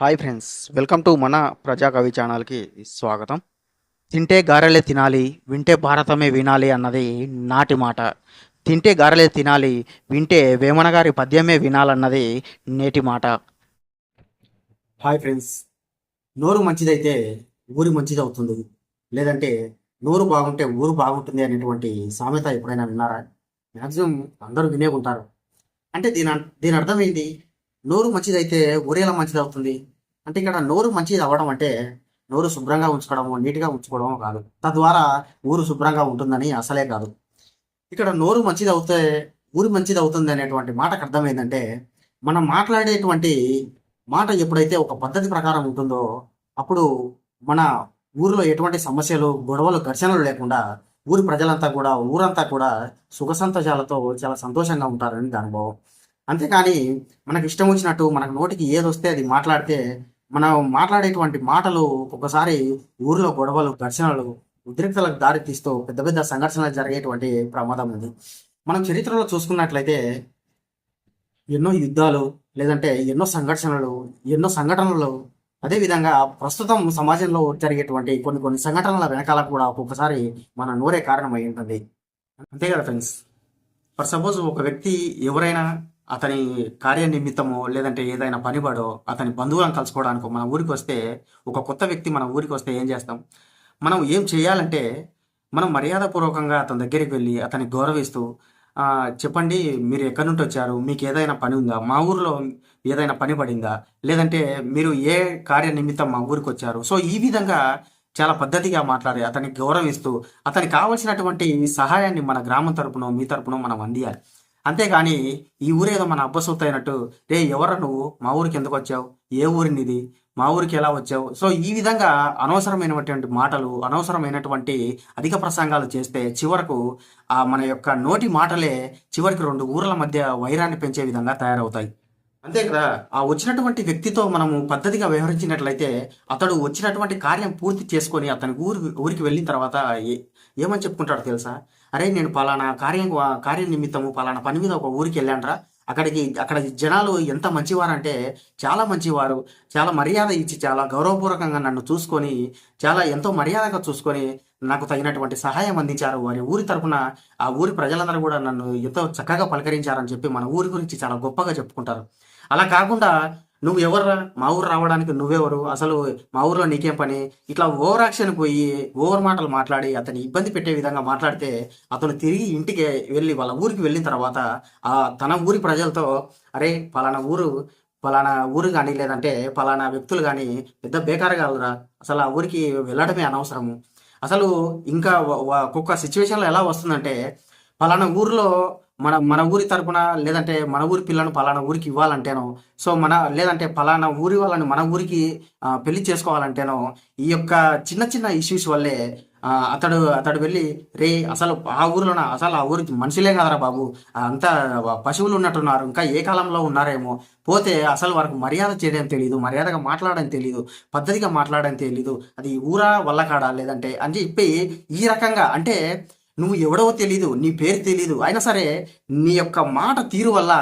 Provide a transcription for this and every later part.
Hi friends welcome to మన ప్రజాకవి ఛానల్కి స్వాగతం. తింటే గారెలే తినాలి వింటే భారతమే వినాలి అన్నది నాటి మాట. తింటే గారెలే తినాలి వింటే వేమన గారి పద్యమే వినాలన్నది నేటి మాట. హాయ్ ఫ్రెండ్స్ నోరు మంచిదైతే ఊరి మంచిది అవుతుంది లేదంటే నోరు బాగుంటే ఊరు బాగుంటుంది అనేటువంటి సామెత ఎప్పుడైనా విన్నారా? మ్యాక్సిమం అందరూ వినే ఉంటారు. అంటే దీని దీని అర్థం ఏంటి? నోరు మంచిదైతే ఊరేలా మంచిది అవుతుంది అంటే ఇక్కడ నోరు మంచిది అవ్వడం అంటే నోరు శుభ్రంగా ఉంచుకోవడము నీట్గా ఉంచుకోవడము కాదు. తద్వారా ఊరు శుభ్రంగా ఉంటుందని అసలే కాదు. ఇక్కడ నోరు మంచిది అవుతే ఊరు మంచిది అవుతుంది అనేటువంటి మాటకు అర్థం ఏంటంటే మనం మాట్లాడేటువంటి మాట ఎప్పుడైతే ఒక పద్ధతి ప్రకారం ఉంటుందో అప్పుడు మన ఊరిలో ఎటువంటి సమస్యలు గొడవలు ఘర్షణలు లేకుండా ఊరి ప్రజలంతా కూడా ఊరంతా కూడా సుఖ సంతోషాలతో చాలా సంతోషంగా ఉంటారని దాని భావం. అంతేకాని మనకి ఇష్టం వచ్చినట్టు మనకు నోటికి ఏది వస్తే అది మాట్లాడితే మనం మాట్లాడేటువంటి మాటలు ఒక్కొక్కసారి ఊరిలో గొడవలు ఘర్షణలు ఉద్రిక్తలకు దారితీస్తూ పెద్ద పెద్ద సంఘర్షణలు జరిగేటువంటి ప్రమాదం ఉంది. మనం చరిత్రలో చూసుకున్నట్లయితే ఎన్నో యుద్ధాలు లేదంటే ఎన్నో సంఘర్షణలు ఎన్నో సంఘటనలు అదేవిధంగా ప్రస్తుతం సమాజంలో జరిగేటువంటి కొన్ని కొన్ని సంఘటనల వెనకాల కూడా ఒక్కొక్కసారి మన నోరే కారణం ఉంటుంది. అంతే కదా ఫ్రెండ్స్ ఫర్ సపోజ్ ఒక వ్యక్తి ఎవరైనా అతని కార్య నిమిత్తమో లేదంటే ఏదైనా పనిబడో అతని బంధువులను కలుసుకోవడానికి మన ఊరికి వస్తే ఒక కొత్త వ్యక్తి మన ఊరికి వస్తే ఏం చేస్తాం? మనం ఏం చేయాలంటే మనం మర్యాదపూర్వకంగా అతని దగ్గరికి వెళ్ళి అతన్ని గౌరవిస్తూ చెప్పండి మీరు ఎక్కడి నుండి వచ్చారు? మీకు ఏదైనా పని ఉందా? మా ఊరిలో ఏదైనా పని పడిందా? లేదంటే మీరు ఏ కార్య నిమిత్తం మా ఊరికి వచ్చారు? సో ఈ విధంగా చాలా పద్ధతిగా మాట్లాడి అతనికి గౌరవిస్తూ అతనికి కావలసినటువంటి సహాయాన్ని మన గ్రామం తరపున మీ తరపున మనం అందియాలి. అంతేగాని ఈ ఊరేదో మన అబ్బసొత్తు అయినట్టు రే ఎవరా నువ్వు? మా ఊరికి ఎందుకు వచ్చావు? ఏ ఊరినిది మా ఊరికి ఎలా వచ్చావు? సో ఈ విధంగా అనవసరమైనటువంటి మాటలు అనవసరమైనటువంటి అధిక ప్రసంగాలు చేస్తే చివరకు ఆ మన యొక్క నోటి మాటలే చివరికి రెండు ఊర్ల మధ్య వైరాన్ని పెంచే విధంగా తయారవుతాయి. అంతే కదా? ఆ వచ్చినటువంటి వ్యక్తితో మనము పద్ధతిగా వ్యవహరించినట్లయితే అతడు వచ్చినటువంటి కార్యం పూర్తి చేసుకొని అతని ఊరి ఊరికి వెళ్ళిన తర్వాత ఏమని చెప్పుకుంటాడు తెలుసా? అరే నేను పలానా కార్యం కార్యం నిమిత్తము పలానా పని మీద ఒక ఊరికి వెళ్ళానరా. అక్కడికి అక్కడ జనాలు ఎంత మంచివారంటే చాలా మంచివారు. చాలా మర్యాద ఇచ్చి చాలా గౌరవపూర్వకంగా నన్ను చూసుకొని చాలా ఎంతో మర్యాదగా చూసుకొని నాకు తగినటువంటి సహాయం అందించారు. వారి ఊరి తరఫున ఆ ఊరి ప్రజలందరూ కూడా నన్ను ఎంతో చక్కగా పలకరించారని చెప్పి మన ఊరి గురించి చాలా గొప్పగా చెప్పుకుంటారు. అలా కాకుండా నువ్వు ఎవర్రా మా ఊరు రావడానికి నువ్వెవరు? అసలు మా ఊర్లో నీకేం పని? ఇట్లా ఓవర్ యాక్షన్ పోయి ఓవర్ మాటలు మాట్లాడి అతని ఇబ్బంది పెట్టే విధంగా మాట్లాడితే అతను తిరిగి ఇంటికి వెళ్ళి వాళ్ళ ఊరికి వెళ్ళిన తర్వాత ఆ తన ఊరి ప్రజలతో అరే పలానా ఊరు పలానా ఊరు కానీ లేదంటే పలానా వ్యక్తులు కానీ పెద్ద బేకారగాలరా అసలు ఆ ఊరికి వెళ్ళడమే అనవసరము. అసలు ఇంకా ఒక్కొక్క సిచ్యువేషన్లో ఎలా వస్తుందంటే పలానా ఊరిలో మన మన ఊరి తరపున లేదంటే మన ఊరి పిల్లను పలానా ఊరికి ఇవ్వాలంటేనో సో మన లేదంటే పలానా ఊరి వాళ్ళని మన ఊరికి పెళ్ళి చేసుకోవాలంటేనో ఈ యొక్క చిన్న చిన్న ఇష్యూస్ వల్లే అతడు అతడు వెళ్ళి రే అసలు ఆ ఊరిలోన అసలు ఆ ఊరికి మనుషులే కదరా బాబు. అంతా పశువులు ఉన్నట్టున్నారు. ఇంకా ఏ కాలంలో ఉన్నారేమో. పోతే అసలు వారికి మర్యాద చేయడం తెలియదు మర్యాదగా మాట్లాడడం తెలియదు పద్ధతిగా మాట్లాడడం తెలియదు అది ఊరా వల్ల కాడా? లేదంటే అని చెప్పి ఈ రకంగా అంటే నువ్వు ఎవడవో తెలీదు నీ పేరు తెలీదు. అయినా సరే నీ యొక్క మాట తీరు వల్ల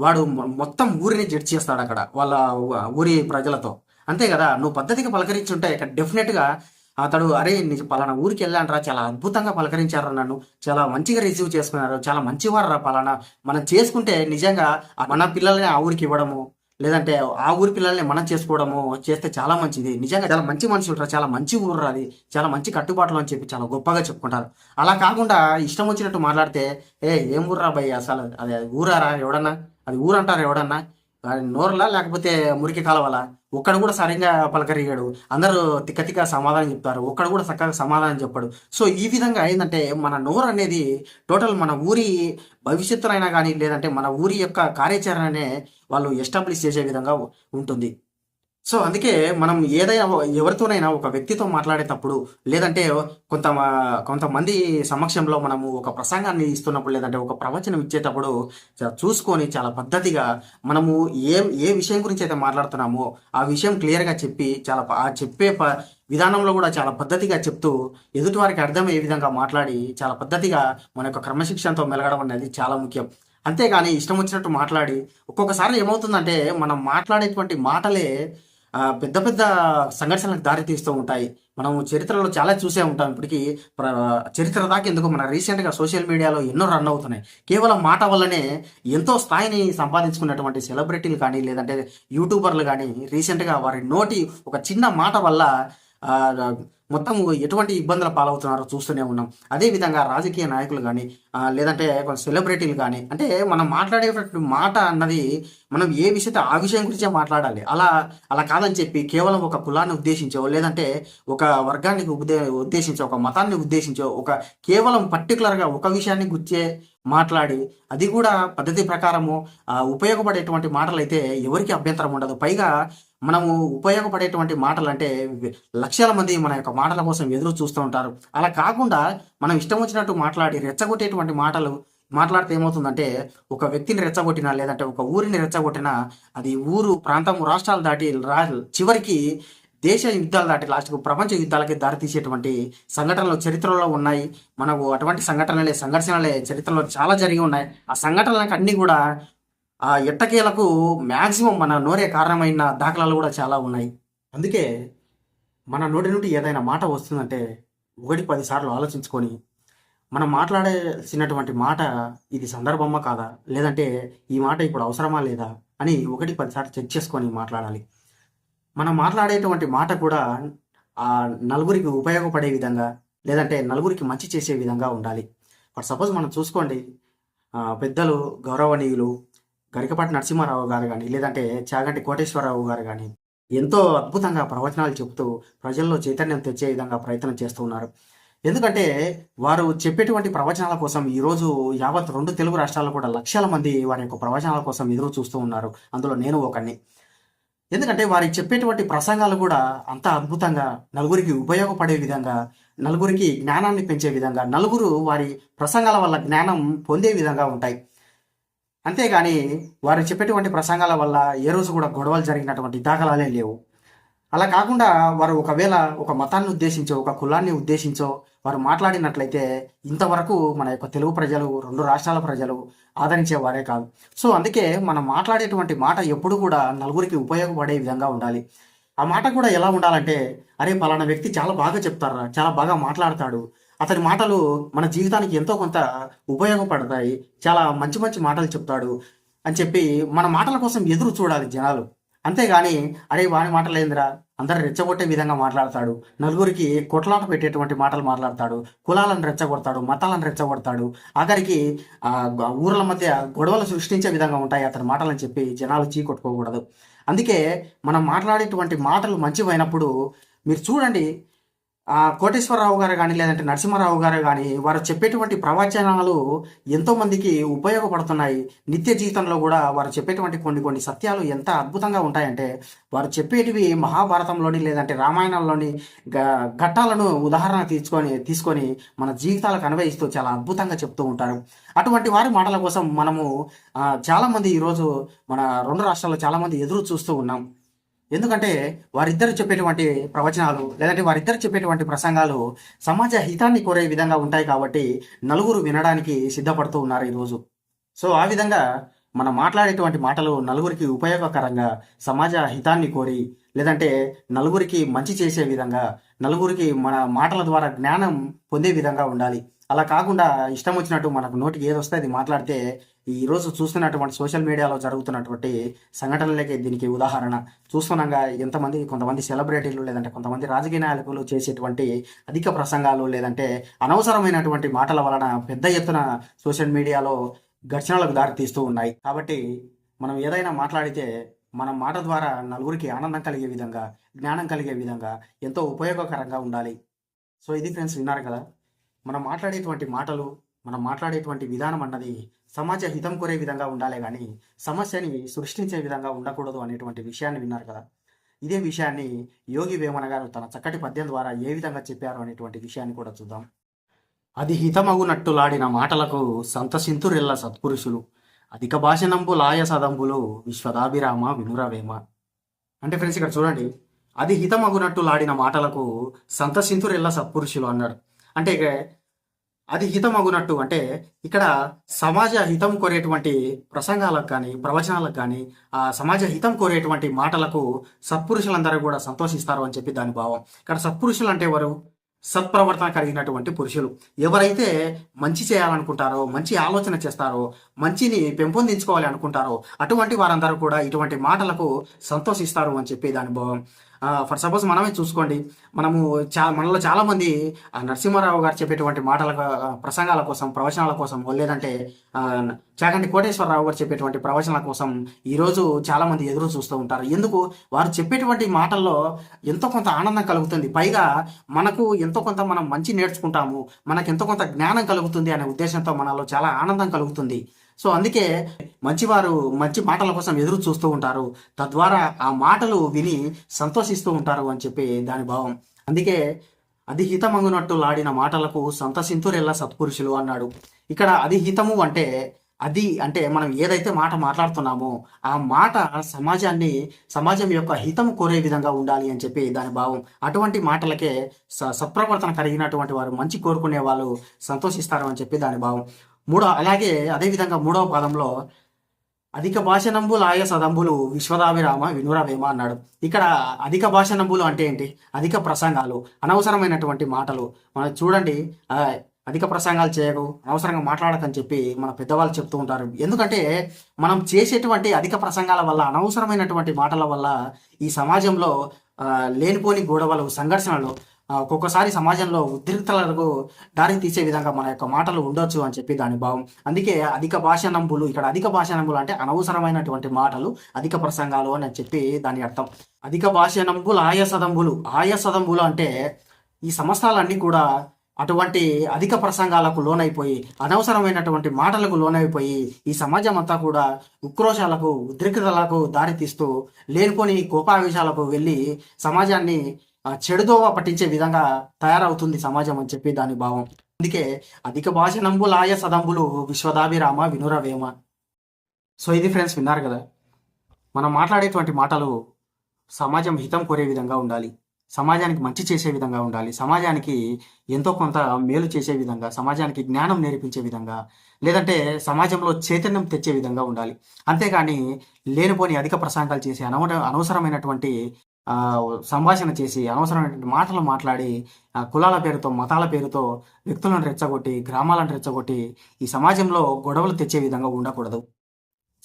వాడు మొత్తం ఊరిని జడ్జ్ చేస్తాడు అక్కడ వాళ్ళ ఊరి ప్రజలతో. అంతే కదా? నువ్వు పద్ధతిగా పలకరించుంటే ఇక్కడ డెఫినెట్గా అతడు అరే నీ పలానా ఊరికి వెళ్ళాంట్రా చాలా అద్భుతంగా పలకరించారు నన్ను చాలా మంచిగా రిసీవ్ చేసుకున్నారు చాలా మంచివారు రా పలానా మనం చేసుకుంటే నిజంగా మన పిల్లల్ని ఆ ఊరికి ఇవ్వడము లేదంటే ఆ ఊరి పిల్లల్ని మనం చేసుకోవడము చేస్తే చాలా మంచిది. నిజంగా చాలా మంచి మనుషులు చాలా మంచి ఊరు అది. చాలా మంచి కట్టుబాట్లు అని చెప్పి చాలా గొప్పగా చెప్పుకుంటారు. అలా కాకుండా ఇష్టం వచ్చినట్టు మాట్లాడితే ఏ ఏం ఊర్రా భయ్య అసలు? అది ఊరారా ఎవడన్నా? అది ఊరంటారా ఎవడన్నా? నోరులా లేకపోతే మురికి కాలవలా? ఒక్కడు కూడా సరిగ్గా పలకరిగాడు. అందరూ తిక్క తిక్క సమాధానం చెప్తారు. ఒక్కడు కూడా చక్కగా సమాధానం చెప్పాడు. సో ఈ విధంగా ఏంటంటే మన నోరు అనేది టోటల్ మన ఊరి భవిష్యత్తునైనా కానీ లేదంటే మన ఊరి యొక్క కార్యాచరణనే వాళ్ళు ఎస్టాబ్లిష్ చేసే విధంగా ఉంటుంది. సో అందుకే మనం ఏదైనా ఎవరితోనైనా ఒక వ్యక్తితో మాట్లాడేటప్పుడు లేదంటే కొంత కొంతమంది సమక్షంలో మనము ఒక ప్రసంగాన్ని ఇస్తున్నప్పుడు లేదంటే ఒక ప్రవచనం ఇచ్చేటప్పుడు చూసుకొని చాలా పద్ధతిగా మనము ఏ ఏ విషయం గురించి అయితే మాట్లాడుతున్నామో ఆ విషయం క్లియర్గా చెప్పి చాలా ఆ చెప్పే ప విధానంలో కూడా చాలా పద్ధతిగా చెప్తూ ఎదుటివారికి అర్థమయ్యే విధంగా మాట్లాడి చాలా పద్ధతిగా మన యొక్క క్రమశిక్షణతో మెలగడం అనేది చాలా ముఖ్యం. అంతేగాని ఇష్టం వచ్చినట్టు మాట్లాడి ఒక్కొక్కసారి ఏమవుతుందంటే మనం మాట్లాడేటువంటి మాటలే పెద్ద పెద్ద సంఘర్షణలకు దారి తీస్తూ ఉంటాయి. మనం చరిత్రలో చాలా చూసే ఉంటాం. ఇప్పటికీ ప్ర- చరిత్ర దాకా ఎందుకు మన రీసెంట్గా సోషల్ మీడియాలో ఎన్నో రన్ అవుతున్నాయి. కేవలం మాట వల్లనే ఎంతో స్థాయిని సంపాదించుకున్నటువంటి సెలబ్రిటీలు కానీ లేదంటే యూట్యూబర్లు కానీ రీసెంట్గా వారి నోటి ఒక చిన్న మాట వల్ల మొత్తం ఎటువంటి ఇబ్బందుల పాలవుతున్నారో చూస్తూనే ఉన్నాం. అదేవిధంగా రాజకీయ నాయకులు కానీ లేదంటే కొన్ని సెలబ్రిటీలు కానీ అంటే మనం మాట్లాడేటువంటి మాట అన్నది మనం ఏ విషయంతో ఆ విషయం గురించే మాట్లాడాలి. అలా అలా కాదని చెప్పి కేవలం ఒక కులాన్ని ఉద్దేశించో లేదంటే ఒక వర్గానికి ఉద్దే ఉద్దేశించో ఒక మతాన్ని ఉద్దేశించో ఒక కేవలం పర్టికులర్గా ఒక విషయాన్ని గుర్చే మాట్లాడి. అది కూడా పద్ధతి ప్రకారము ఉపయోగపడేటువంటి మాటలు అయితే ఎవరికి అభ్యంతరం ఉండదు. పైగా మనము ఉపయోగపడేటువంటి మాటలు అంటే లక్షల మంది మన యొక్క మాటల కోసం ఎదురు చూస్తూ ఉంటారు. అలా కాకుండా మనం ఇష్టం వచ్చినట్టు మాట్లాడి రెచ్చగొట్టేటువంటి మాటలు మాట్లాడితే ఏమవుతుందంటే ఒక వ్యక్తిని రెచ్చగొట్టినా లేదంటే ఒక ఊరిని రెచ్చగొట్టినా అది ఊరు ప్రాంతం రాష్ట్రాలు దాటి రా చివరికి దేశ యుద్ధాలు దాటి లాస్ట్కు ప్రపంచ యుద్ధాలకి దారితీసేటువంటి సంఘటనలు చరిత్రలో ఉన్నాయి. మనకు అటువంటి సంఘటనలే సంఘర్షణలే చరిత్రలో చాలా జరిగి ఉన్నాయి. ఆ సంఘటనలకు అన్నీ కూడా ఆ ఎట్టకేలకు మ్యాక్సిమం మన నోరే కారణమైన దాఖలాలు కూడా చాలా ఉన్నాయి. అందుకే మన నోటి నుండి ఏదైనా మాట వస్తుందంటే ఒకటి పదిసార్లు ఆలోచించుకొని మనం మాట్లాడాల్సినటువంటి మాట ఇది సందర్భమా కాదా? లేదంటే ఈ మాట ఇప్పుడు అవసరమా లేదా? అని ఒకటి పది సార్లు చెక్ చేసుకొని మాట్లాడాలి. మనం మాట్లాడేటువంటి మాట కూడా ఆ నలుగురికి ఉపయోగపడే విధంగా లేదంటే నలుగురికి మంచి చేసే విధంగా ఉండాలి. ఫర్ సపోజ్ మనం చూసుకోండి పెద్దలు గౌరవనీయులు గరికపాటి నరసింహారావు గారు కానీ లేదంటే చాగంటి కోటేశ్వరరావు గారు కానీ ఎంతో అద్భుతంగా ప్రవచనాలు చెప్తూ ప్రజల్లో చైతన్యం తెచ్చే విధంగా ప్రయత్నం చేస్తూ ఉన్నారు. ఎందుకంటే వారు చెప్పేటువంటి ప్రవచనాల కోసం ఈరోజు యావత్ రెండు తెలుగు రాష్ట్రాల్లో కూడా లక్షల మంది వారి యొక్క ప్రవచనాల కోసం ఎదురు చూస్తూ ఉన్నారు. అందులో నేను ఒకరిని ఎందుకంటే వారి చెప్పేటువంటి ప్రసంగాలు కూడా అంత అద్భుతంగా నలుగురికి ఉపయోగపడే విధంగా నలుగురికి జ్ఞానాన్ని పెంచే విధంగా నలుగురు వారి ప్రసంగాల వల్ల జ్ఞానం పొందే విధంగా ఉంటాయి. అంతేగాని వారు చెప్పేటువంటి ప్రసంగాల వల్ల ఏ రోజు కూడా గొడవలు జరిగినటువంటి దాఖలాలే లేవు. అలా కాకుండా వారు ఒకవేళ ఒక మతాన్ని ఉద్దేశించో ఒక కులాన్ని ఉద్దేశించో వారు మాట్లాడినట్లయితే ఇంతవరకు మన యొక్క తెలుగు ప్రజలు రెండు రాష్ట్రాల ప్రజలు ఆదరించేవారే కాదు. సో అందుకే మనం మాట్లాడేటువంటి మాట ఎప్పుడు కూడా నలుగురికి ఉపయోగపడే విధంగా ఉండాలి. ఆ మాట కూడా ఎలా ఉండాలంటే అరే పలానా వ్యక్తి చాలా బాగా చెప్తారా చాలా బాగా మాట్లాడతాడు. అతని మాటలు మన జీవితానికి ఎంతో కొంత ఉపయోగపడతాయి చాలా మంచి మంచి మాటలు చెప్తాడు అని చెప్పి మన మాటల కోసం ఎదురు చూడాలి జనాలు. అంతేగాని అరే వాని మాటలు ఏందిరా అందరు రెచ్చగొట్టే విధంగా మాట్లాడతాడు. నలుగురికి కొట్లాట పెట్టేటువంటి మాటలు మాట్లాడతాడు. కులాలను రెచ్చగొడతాడు. మతాలను రెచ్చగొడతాడు. ఆఖరికి ఆ ఊర్ల మధ్య గొడవలు సృష్టించే విధంగా ఉంటాయి అతని మాటలని చెప్పి జనాలు చీకొట్టుకోకూడదు అందుకే మనం మాట్లాడేటువంటి మాటలు మంచివైనప్పుడు మీరు చూడండి కోటేశ్వరరావు గారు కానీ లేదంటే నరసింహారావు గారు కానీ వారు చెప్పేటువంటి ప్రవచనాలు ఎంతో మందికి ఉపయోగపడుతున్నాయి. నిత్య జీవితంలో కూడా వారు చెప్పేటువంటి కొన్ని కొన్ని సత్యాలు ఎంత అద్భుతంగా ఉంటాయంటే వారు చెప్పేటివి మహాభారతంలోని లేదంటే రామాయణంలోని ఘట్టాలను ఉదాహరణ తీసుకొని తీసుకొని మన జీవితాలకు అన్వయిస్తూ చాలా అద్భుతంగా చెప్తూ ఉంటారు. అటువంటి వారి మాటల కోసం మనము చాలామంది ఈరోజు మన రెండు రాష్ట్రాల్లో చాలామంది ఎదురు చూస్తూ ఉన్నాం. ఎందుకంటే వారిద్దరు చెప్పేటువంటి ప్రవచనాలు లేదంటే వారిద్దరు చెప్పేటువంటి ప్రసంగాలు సమాజ హితాన్ని కోరే విధంగా ఉంటాయి కాబట్టి నలుగురు వినడానికి సిద్ధపడుతూ ఉన్నారు ఈరోజు సో ఆ విధంగా మనం మాట్లాడేటువంటి మాటలు నలుగురికి ఉపయోగకరంగా సమాజ హితాన్ని కోరి లేదంటే నలుగురికి మంచి చేసే విధంగా నలుగురికి మన మాటల ద్వారా జ్ఞానం పొందే విధంగా ఉండాలి. అలా కాకుండా ఇష్టం వచ్చినట్టు మనకు నోటికి ఏది వస్తే అది మాట్లాడితే ఈరోజు చూస్తున్నటువంటి సోషల్ మీడియాలో జరుగుతున్నటువంటి సంఘటనలకి దీనికి ఉదాహరణ. చూస్తున్నాగా ఎంతమంది కొంతమంది సెలబ్రిటీలు లేదంటే కొంతమంది రాజకీయ నాయకులు చేసేటువంటి అధిక ప్రసంగాలు లేదంటే అనవసరమైనటువంటి మాటల వలన పెద్ద ఎత్తున సోషల్ మీడియాలో ఘర్షణలకు దారి తీస్తూ ఉన్నాయి. కాబట్టి మనం ఏదైనా మాట్లాడితే మన మాట ద్వారా నలుగురికి ఆనందం కలిగే విధంగా జ్ఞానం కలిగే విధంగా ఎంతో ఉపయోగకరంగా ఉండాలి. సో ఇది ఫ్రెండ్స్ విన్నారు కదా. మనం మాట్లాడేటువంటి మాటలు మనం మాట్లాడేటువంటి విధానం అన్నది సమాజ హితం కోరే విధంగా ఉండాలి కానీ సమస్యని సృష్టించే విధంగా ఉండకూడదు అనేటువంటి విషయాన్ని విన్నారు కదా. ఇదే విషయాన్ని యోగి వేమన గారు తన చక్కటి పద్యం ద్వారా ఏ విధంగా చెప్పారు అనేటువంటి విషయాన్ని కూడా చూద్దాం. అది హితమగునట్టులాడిన మాటలకు సంతసింతురెల్ల సత్పురుషులు అధిక భాషనంబు లాయ సదంబులు విశ్వదాభిరామ వినురవేమ. అంటే ఫ్రెండ్స్ ఇక్కడ చూడండి అది హితమగునట్టులాడిన మాటలకు సంతసింతురెల్ల సత్పురుషులు అన్నాడు. అంటే అది హితమగునట్టు అంటే ఇక్కడ సమాజ హితం కోరేటువంటి ప్రసంగాలకు కానీ ప్రవచనాలకు కానీ ఆ సమాజ హితం కోరేటువంటి మాటలకు సత్పురుషులందరూ కూడా సంతోషిస్తారు అని చెప్పి దాని భావం. ఇక్కడ సత్పురుషులు అంటే ఎవరు? సత్ప్రవర్తన కలిగినటువంటి పురుషులు. ఎవరైతే మంచి చేయాలనుకుంటారో మంచి ఆలోచన చేస్తారో మంచిని పెంపొందించుకోవాలి అనుకుంటారో అటువంటి వారందరూ కూడా ఇటువంటి మాటలకు సంతోషిస్తారు అని చెప్పి దాని భావం. ఫర్ సపోజ్ మనమే చూసుకోండి మనము చా మనలో చాలామంది నరసింహారావు గారు చెప్పేటువంటి మాటల ప్రసంగాల కోసం ప్రవచనాల కోసం లేదంటే ఆ, చాగంటి కోటేశ్వరరావు గారు చెప్పేటువంటి ప్రవచనాల కోసం ఈరోజు చాలామంది ఎదురు చూస్తూ ఉంటారు. ఎందుకు? వారు చెప్పేటువంటి మాటల్లో ఎంతో కొంత ఆనందం కలుగుతుంది. పైగా మనకు ఎంతో కొంత మనం మంచి నేర్చుకుంటాము మనకు ఎంతో కొంత జ్ఞానం కలుగుతుంది అనే ఉద్దేశంతో మనలో చాలా ఆనందం కలుగుతుంది. సో అందుకే మంచివారు మంచి మాటల కోసం ఎదురు చూస్తూ ఉంటారు. తద్వారా ఆ మాటలు విని సంతోషిస్తూ ఉంటారు అని చెప్పి దాని భావం. అందుకే అది హితమంగునట్టు లాడిన మాటలకు సంతసింతురెల్ల సత్పురుషులు అన్నాడు. ఇక్కడ అది హితము అంటే అది అంటే మనం ఏదైతే మాట మాట్లాడుతున్నామో ఆ మాట సమాజాన్ని సమాజం యొక్క హితం కోరే విధంగా ఉండాలి అని చెప్పి దాని భావం. అటువంటి మాటలకే స సత్ప్రవర్తన కలిగినటువంటి వారు మంచి కోరుకునే వాళ్ళు సంతోషిస్తారు అని చెప్పి దాని భావం. మూడో అలాగే అదేవిధంగా మూడవ పాదంలో అధిక భాషనంబులు ఆయ సదంబులు విశ్వదాభిరామ వినురవేమ అన్నాడు. ఇక్కడ అధిక భాషనంబులు అంటే ఏంటి? అధిక ప్రసంగాలు అనవసరమైనటువంటి మాటలు. మనం చూడండి అధిక ప్రసంగాలు చేయకు అనవసరంగా మాట్లాడకని చెప్పి మన పెద్దవాళ్ళు చెప్తూ ఉంటారు. ఎందుకంటే మనం చేసేటువంటి అధిక ప్రసంగాల వల్ల అనవసరమైనటువంటి మాటల వల్ల ఈ సమాజంలో లేనిపోని గొడవలు సంఘర్షణలు ఒక్కొక్కసారి సమాజంలో ఉద్రిక్తలకు దారి తీసే విధంగా మన యొక్క మాటలు ఉండొచ్చు అని చెప్పి దాని భావం. అందుకే అధిక భాషానంబులు ఇక్కడ అధిక భాషానంబులు అంటే అనవసరమైనటువంటి మాటలు అధిక ప్రసంగాలు అని చెప్పి దాని అర్థం. అధిక భాషానంబులు ఆయసదంబులు ఆయసదంబులు అంటే ఈ సంవత్సరాలన్నీ కూడా అటువంటి అధిక ప్రసంగాలకు లోనైపోయి అనవసరమైనటువంటి మాటలకు లోనైపోయి ఈ సమాజం అంతా కూడా ఉక్రోషాలకు ఉద్రిక్తలకు దారితీస్తూ లేనిపోని కోపావేశాలకు వెళ్ళి సమాజాన్ని చెడుదోవ పట్టించే విధంగా తయారవుతుంది సమాజం అని చెప్పి దాని భావం. అందుకే అధిక భాషనంబులాయ సదంబులు విశ్వదాభిరామ వినురవేమ. సో ఇది ఫ్రెండ్స్ విన్నారు కదా? మనం మాట్లాడేటువంటి మాటలు సమాజం హితం కోరే విధంగా ఉండాలి. సమాజానికి మంచి చేసే విధంగా ఉండాలి. సమాజానికి ఎంతో కొంత మేలు చేసే విధంగా సమాజానికి జ్ఞానం నేర్పించే విధంగా లేదంటే సమాజంలో చైతన్యం తెచ్చే విధంగా ఉండాలి. అంతేకాని లేనిపోని అధిక ప్రసంగాలు చేసే అనవ అనవసరమైనటువంటి సంభాషణ చేసి అనవసరమైనటువంటి మాటలు మాట్లాడి ఆ, కులాల పేరుతో మతాల పేరుతో వ్యక్తులను రెచ్చగొట్టి గ్రామాలను రెచ్చగొట్టి ఈ సమాజంలో గొడవలు తెచ్చే విధంగా ఉండకూడదు.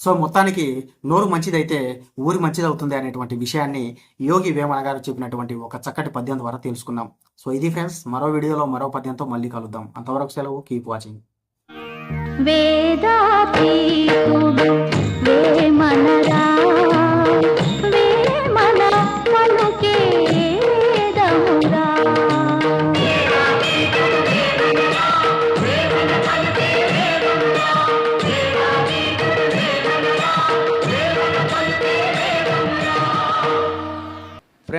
సో మొత్తానికి నోరు మంచిదైతే ఊరి మంచిదవుతుంది అనేటువంటి విషయాన్ని యోగి వేమన గారు చెప్పినటువంటి ఒక చక్కటి పద్యం ద్వారా తెలుసుకున్నాం. సో ఇది ఫ్రెండ్స్ మరో వీడియోలో మరో పద్యంతో మళ్ళీ కలుద్దాం. అంతవరకు సెలవు కీప్ వాచింగ్. వేమనరా